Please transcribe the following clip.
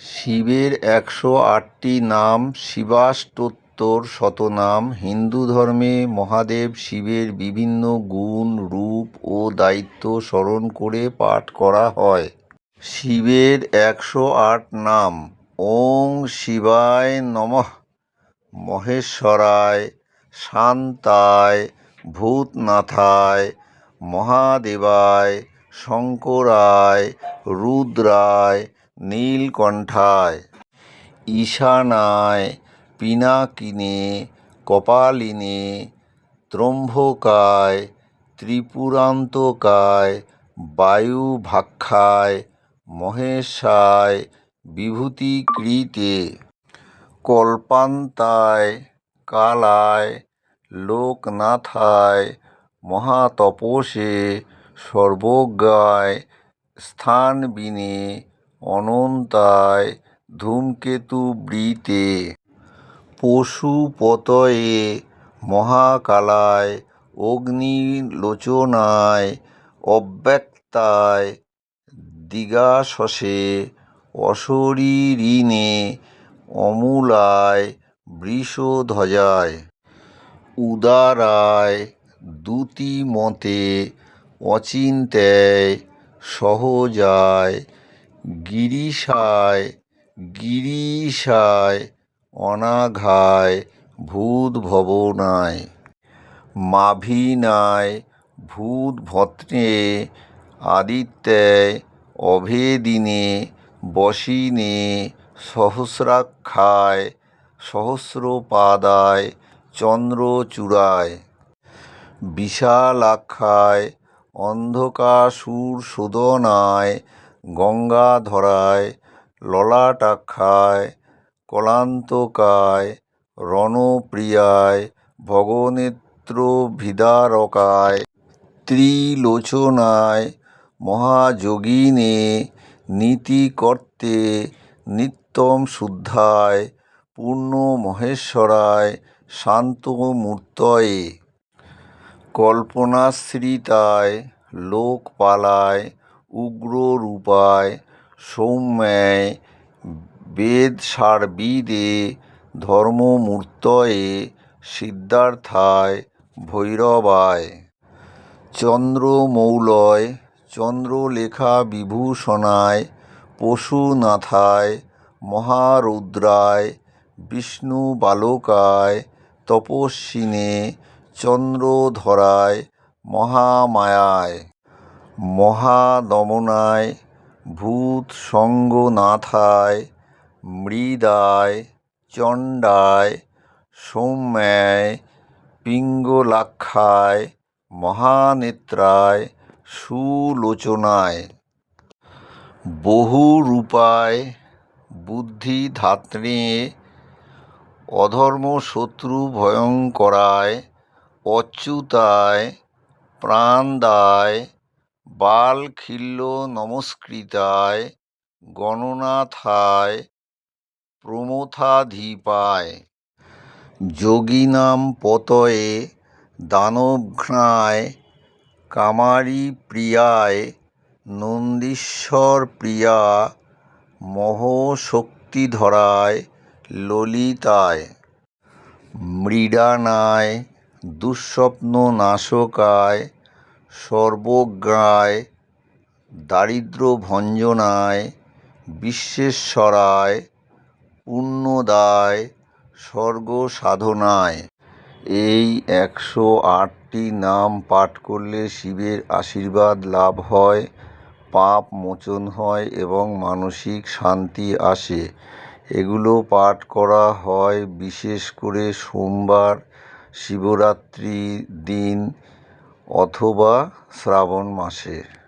শিবের একশো আটটি নাম শিবাষ্ট্যোত্তর শতনাম হিন্দু ধর্মে মহাদেব শিবের বিভিন্ন গুণ, রূপ ও দায়িত্ব স্মরণ করে পাঠ করা হয়। শিবের একশো আট নাম, ওং শিবায় নমঃ। মহেশ্বরায়, শান্তায়, ভূতনাথায়, মহাদেবায়, শঙ্করায়, রুদ্রায় নীলকণ্ঠায়। ঈশানায় পিনাকিনে, কপালিনে ত্রম্ভকায় ত্রিপুরান্তকায়, বায়ুভাক্ষায়, মহেশায়, বিভূতিকৃতে, কল্পান্তায়, কালায়, লোকনাথায়, মহাতপসে, সর্বজ্ঞায়, স্থানবিনে অনন্তায় ধূমকেতু ধূমকেতুবৃতে পশুপতয়ে মহাকালায়, অগ্নিলোচনায় অব্যক্তায় দিগাশশে অশরীরিণে অমূলায় বৃষধ্বজায়, উদারায় দ্যুতিমতে অচিন্ত্যায় সহজায় গিরিশায় গিরীশায় অনাঘায় ভূত ভূতভবনায় মাভিনায় ভূতভদ্রে আদিত্যায় অভেদিনে বসিনে সহস্রাক্ষায় সহস্রপাদায় চন্দ্রচূড়ায়। বিশালাক্ষায় অন্ধকাসুরশোধনায় গঙ্গাধরায় ললাটাক্ষায় কলান্তকায় রণপ্রিয়ায় ভগনেত্রবিদারকায় ত্রিলোচনায় মহাযোগিনে নীতিকর্ত্রে নিত্যমশুদ্ধায় পূর্ণমহেশ্বরায় শান্তমূর্তয়ে কল্পনাশ্রিতায় লোকপালায় উগ্ররূপায় সৌম্যায় বেদ বেদসারবিদে ধর্মমূর্তয়ে সিদ্ধার্থায় ভৈরবায়। চন্দ্রমৌলয় চন্দ্রলেখাবিভূষণায় পশুনাথায় মহারুদ্রায় বিষ্ণু বালকায় তপস্বিনে চন্দ্রধরায় মহামায়ায়। মহাদমনায় ভূত ভূতসঙ্গনাথায় মৃদায় চণ্ডায় সৌম্যায় পিঙ্গলাক্ষায় মহানেত্রায় সুলোচনায়। বহুরূপায় শত্রু ভয়ঙ্করায় অচ্যুতায় প্রাণদায় বালখিল্যনমস্কৃতায় গণনাথায় প্রমথাধিপায়। যোগিনাম পতয়ে দানবঘ্নায় কামারিপ্রিয়ায় নন্দীশ্বরপ্রিয়া মহাশক্তিধরায় ললিতায় মৃডানায় দুঃস্বপ্ননাশকায় সর্বজ্ঞায়, দারিদ্র্যভঞ্জনায়, বিশ্বেশ্বরায়, পুণ্যদায়, স্বর্গসাধনায়। এই একশো আটটি নাম পাঠ করলে শিবের আশীর্বাদ লাভ হয়, পাপ মোচন হয় এবং মানসিক শান্তি আসে। এগুলো পাঠ করা হয় বিশেষ করে সোমবার, শিবরাত্রির দিন অথবা শ্রাবণ মাসে।